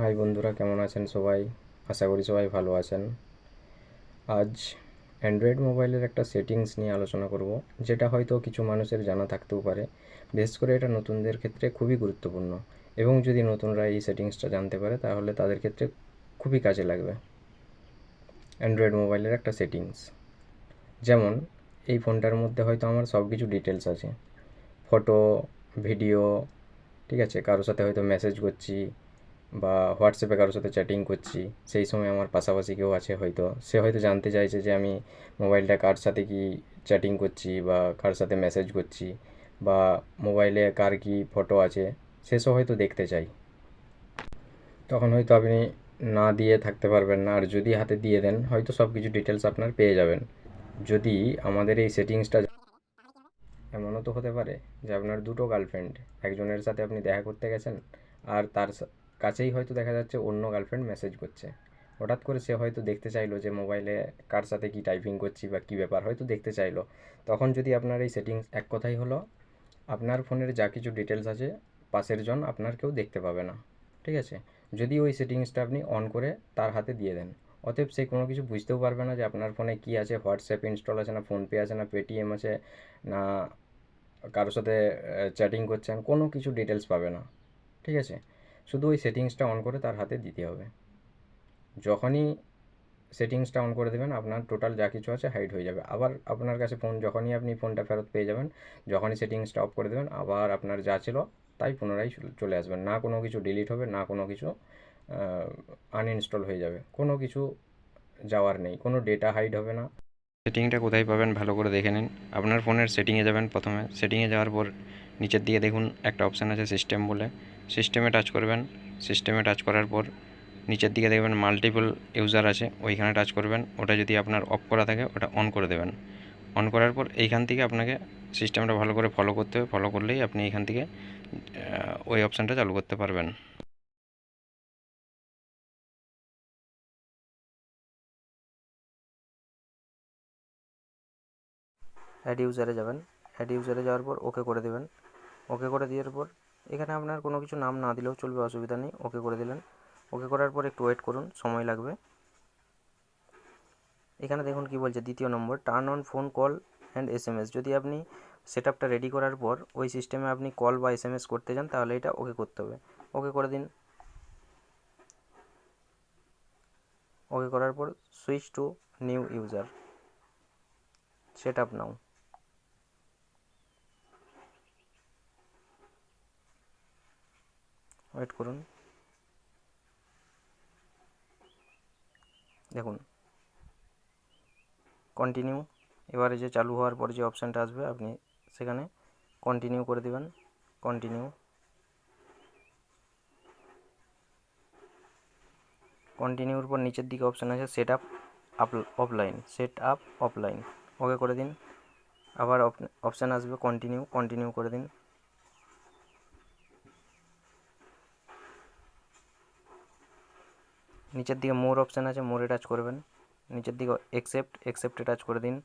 High বন্ধুরা, কেমন আছেন সবাই? আশা করি সবাই ভালো আছেন। আজ অ্যান্ড্রয়েড মোবাইলের একটা সেটিংস নিয়ে আলোচনা করব, যেটা হয়তো কিছু মানুষের জানা থাকতেও পারে। বিশেষ করে এটা নতুনদের ক্ষেত্রে খুবই গুরুত্বপূর্ণ এবং যদি নতুনরা এই সেটিংসটা জানতে পারে, তাহলে তাদের ক্ষেত্রে খুবই কাজে লাগবে। অ্যান্ড্রয়েড মোবাইলের একটা সেটিংস। যেমন, এই ফোনটার মধ্যে হয়তো আমার সব কিছু ডিটেলস আছে। ফটো, ভিডিও, ঠিক আছে? কারোর সাথে হয়তো মেসেজ করছি বা হোয়াটসঅ্যাপে কারোর সাথে চ্যাটিং করছি, সেই সময় আমার পাশাপাশি কেউ আছে হয়তো। সে হয়তো জানতে চাইছে যে আমি মোবাইলটা কার সাথে কি চ্যাটিং করছি বা কার সাথে মেসেজ করছি বা মোবাইলে কার কি ফটো আছে সেসব হয়তো দেখতে চাই। তখন হয়তো আপনি না দিয়ে থাকতে পারবেন না, আর যদি হাতে দিয়ে দেন, হয়তো সব কিছু ডিটেলস আপনার পেয়ে যাবেন। যদি আমাদের এই সেটিংসটা এমনও তো হতে পারে যে আপনার দুটো গার্লফ্রেন্ড একজনের সাথে আপনি দেখা করতে গেছেন, আর তার কাছেই হয়তো দেখা যাচ্ছে অন্য গার্লফ্রেন্ড মেসেজ করছে। হঠাৎ করে সে হয়তো দেখতে চাইলো যে মোবাইলে কার সাথে কি টাইপিং করছি বা কী ব্যাপার, হয়তো দেখতে চাইলো। তখন যদি আপনার এই সেটিংস এক কথাই হলো, আপনার ফোনের যা কিছু ডিটেলস আছে, পাশের জন আপনার কেউ দেখতে পাবে না। ঠিক আছে? যদি ওই সেটিংসটা আপনি অন করে তার হাতে দিয়ে দেন। অতএব সে কোনো কিছু বুঝতেও পারবে না যে আপনার ফোনে কী আছে হোয়াটসঅ্যাপ ইনস্টল আছে না ফোনপে আছে না পেটিএম আছে না, কারোর সাথে চ্যাটিং করছেন, কোনো কিছু ডিটেলস পাবে না। ঠিক আছে? শুধু ওই সেটিংসটা অন করে তার হাতে দিতে হবে। যখনই সেটিংসটা অন করে দেবেন, আপনার টোটাল যা কিছু আছে হাইড হয়ে যাবে। আবার আপনার কাছে ফোন যখনই আপনি ফোনটা ফেরত পেয়ে যাবেন, যখনই সেটিংসটা অফ করে দেবেন, আবার আপনার যা ছিল তাই পুনরায় চলে আসবেন। না কোনো কিছু ডিলিট হবে, না কোনো কিছু আনইনস্টল হয়ে যাবে। কোনো কিছু যাওয়ার নেই, কোনো ডেটা হাইড হবে না। সেটিংটা কোথায় পাবেন ভালো করে দেখে নিন। আপনার ফোনের সেটিংয়ে যাবেন প্রথমে। সেটিংয়ে যাওয়ার পর নিচের দিকে দেখুন একটা অপশান আছে সিস্টেম বলে। সিস্টেমে টাচ করবেন। সিস্টেমে টাচ করার পর নিচের দিকে দেখবেন মাল্টিপল ইউজার আছে, ওইখানে টাচ করবেন। ওটা যদি আপনার অফ করা থাকে, ওটা অন করে দেবেন। অন করার পর এইখান থেকে আপনাকে সিস্টেমটা ভালো করে ফলো করতে হবে। ফলো করলেই আপনি এইখান থেকে ওই অপশানটা চালু করতে পারবেন। অ্যাড ইউজারে যাবেন। অ্যাড ইউজারে যাওয়ার পর ওকে করে দেবেন। ওকে করে দেওয়ার পর এখানে আপনার কোনো কিছু নাম না দিলেও চলবে, অসুবিধা নেই, ওকে করে দিলেন। ওকে করার পর একটু ওয়েট করুন, সময় লাগবে। এখানে দেখুন কি বলছে, দ্বিতীয় নম্বর turn on phone call and S যদি আপনি সেট আপটা রেডি করার পর ওই সিস্টেমে আপনি কল বা এস করতে চান তাহলে এটা ওকে করতে হবে। ওকে করে দিন। ওকে করার পর switch to new user set up now wait করুন। দেখুন। কন্টিনিউ এবারে যে চালু হওয়ার পর যে অপশানটা আসবে, আপনি সেখানে কন্টিনিউ করে দেবেন। কন্টিনিউ কন্টিনিউর পর নিচের দিকে অপশান আছে set up offline set up offline okay করে দিন। আবার অপশান আসবে কন্টিনিউ কন্টিনিউ করে দিন। নিচের দিকে মোর অপশান আছে মোরে টাচ করবেন। নিচের দিকে একসেপ্ট একসেপ্টে টাচ করে দিন।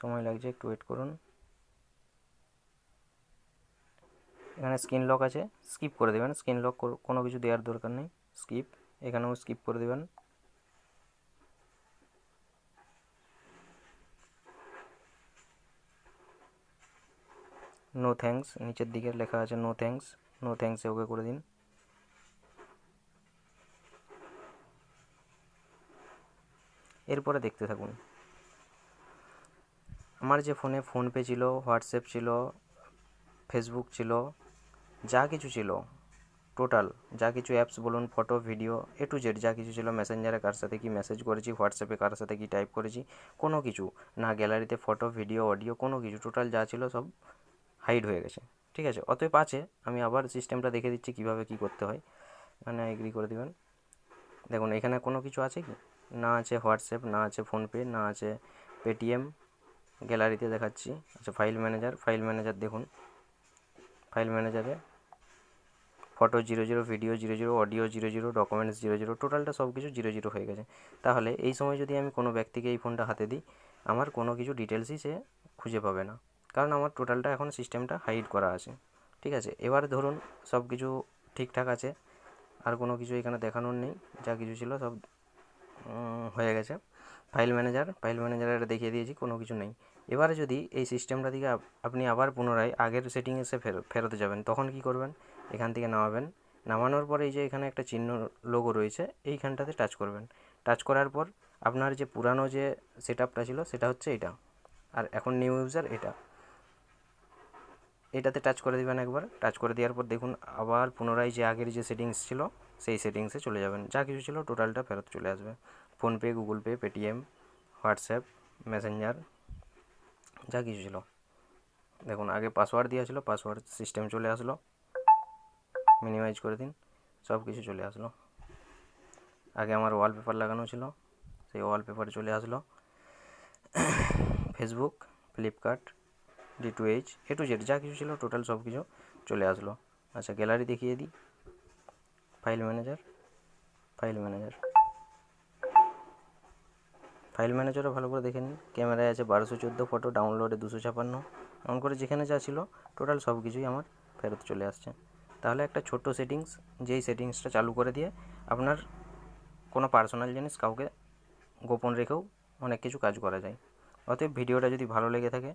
সময় লাগছে, একটু ওয়েট করুন। এখানে স্ক্রিন লক আছে স্কিপ করে দেবেন। স্ক্রিন লক কোনো কিছু দেওয়ার দরকার নেই স্কিপ এখানেও স্কিপ করে দেবেন। নো থ্যাঙ্কস নিচের দিকে লেখা আছে নো থ্যাঙ্কস নো থ্যাঙ্কসে ওকে করে দিন। এরপরে দেখতে থাকুন। আমার যে ফোনে ফোনপে ছিল হোয়াটসঅ্যাপ ছিল ফেসবুক ছিল, যা কিছু ছিল টোটাল যা কিছু অ্যাপস বলুন photo video A to Z যা কিছু ছিল মেসেঞ্জারে কার সাথে কি মেসেজ করেছি হোয়াটসঅ্যাপে কার সাথে কি টাইপ করেছি, কোনো কিছু, না গ্যালারিতে ফটো ভিডিও অডিও কোনো কিছু টোটাল যা ছিল সব হাইড হয়ে গেছে। ঠিক আছে? অতএব আছে, আমি আবার সিস্টেমটা দেখে দিচ্ছি কীভাবে কি করতে হয়। মানে এগ্রি করে দিবেন? দেখুন, এখানে কোনো কিছু আছে কি? না আছে হোয়াটসঅ্যাপ, না আছে ফোনপে, না আছে পেটিএম গ্যালারিতে দেখাচ্ছি। আচ্ছা ফাইল ম্যানেজার ফাইল ম্যানেজার দেখুন। File ম্যানেজারে photo zero zero video zero zero audio zero zero documents zero zero টোটালটা সব কিছু জিরো জিরো হয়ে গেছে। তাহলে এই সময় যদি আমি কোনো ব্যক্তিকে এই ফোনটা হাতে দিই, আমার কোনো কিছু ডিটেলসই সে খুঁজে পাবে না। কারণ আমার টোটালটা এখন সিস্টেমটা হাইড করা আছে। ঠিক আছে? এবার ধরুন সব কিছু ঠিকঠাক আছে, আর কোনো কিছু এখানে দেখানোর নেই, যা কিছু ছিল সব হয়ে গেছে। ফাইল ম্যানেজার ফাইল ম্যানেজারে এটা দেখিয়ে দিয়েছি, কোনো কিছু নেই। এবারে যদি এই সিস্টেমটা থেকে আপনি আবার পুনরায় আগের সেটিংসে ফেরত ফেরতে যাবেন, তখন কি করবেন? এখান থেকে নামাবেন। নামানোর পরে এই যে এখানে একটা চিহ্ন লোগো রয়েছে, এইখানটাতে টাচ করবেন। টাচ করার পর আপনার যে পুরানো যে সেট ছিল, সেটা হচ্ছে এটা। আর এখন নিউ ইউজার এটা। এটাতে টাচ করে দিবেন একবার। টাচ করে দেওয়ার পর দেখুন, আবার পুনরায় যে আগের যে সেটিংস ছিল, সেই সেটিংসে চলে যাবেন। যা কিছু ছিল টোটালটা ফেরত চলে আসবে। PhonePe Google Pay Paytm WhatsApp Messenger যা কিছু ছিল। দেখুন, আগে পাসওয়ার্ড দেওয়া ছিল পাসওয়ার্ড সিস্টেম চলে আসলো। মিনিমাইজ করে দিন, সব কিছু চলে আসলো। আগে আমার ওয়ালপেপার লাগানো ছিল, সেই ওয়ালপেপার চলে আসলো। Facebook Flipkart D to H A to Z যা কিছু ছিল টোটাল সব কিছু চলে আসলো। আচ্ছা গ্যালারি দেখিয়ে দিই। File manager file manager file ম্যানেজারও ভালো করে দেখে নিন। ক্যামেরায় আছে বারোশো চোদ্দ ফটো ডাউনলোডে দুশো ছাপান্ন। এমন করে যেখানে যা ছিল টোটাল সব কিছুই আমার ফেরত চলে আসছে। তাহলে একটা ছোট্ট সেটিংস যেই সেটিংসটা চালু করে দিয়ে আপনার কোনো পার্সোনাল জিনিস কাউকে গোপন রেখেও অনেক কিছু কাজ করা যায়। অতএব ভিডিওটা যদি ভালো লেগে থাকে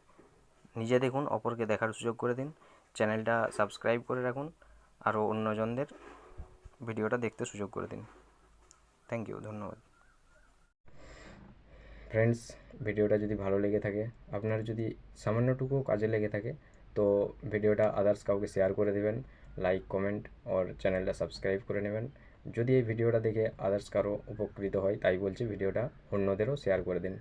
নিজে দেখুন, অপরকে দেখার সুযোগ করে দিন। চ্যানেলটা সাবস্ক্রাইব করে রাখুন, আরও অন্যজনদের ভিডিওটা দেখতে সুযোগ করে দিন। থ্যাংক ইউ ধন্যবাদ। ফ্রেন্ডস ভিডিওটা যদি ভালো লেগে থাকে, আপনার যদি সামান্যটুকুও কাজে লেগে থাকে, তো ভিডিওটা আদার্স কাউকে শেয়ার করে দেবেন লাইক কমেন্ট ওর চ্যানেলটা সাবস্ক্রাইব করে নেবেন। যদি এই ভিডিওটা দেখে আদার্স কারও উপকৃত হয়, তাই বলছি ভিডিওটা অন্যদেরও শেয়ার করে দিন।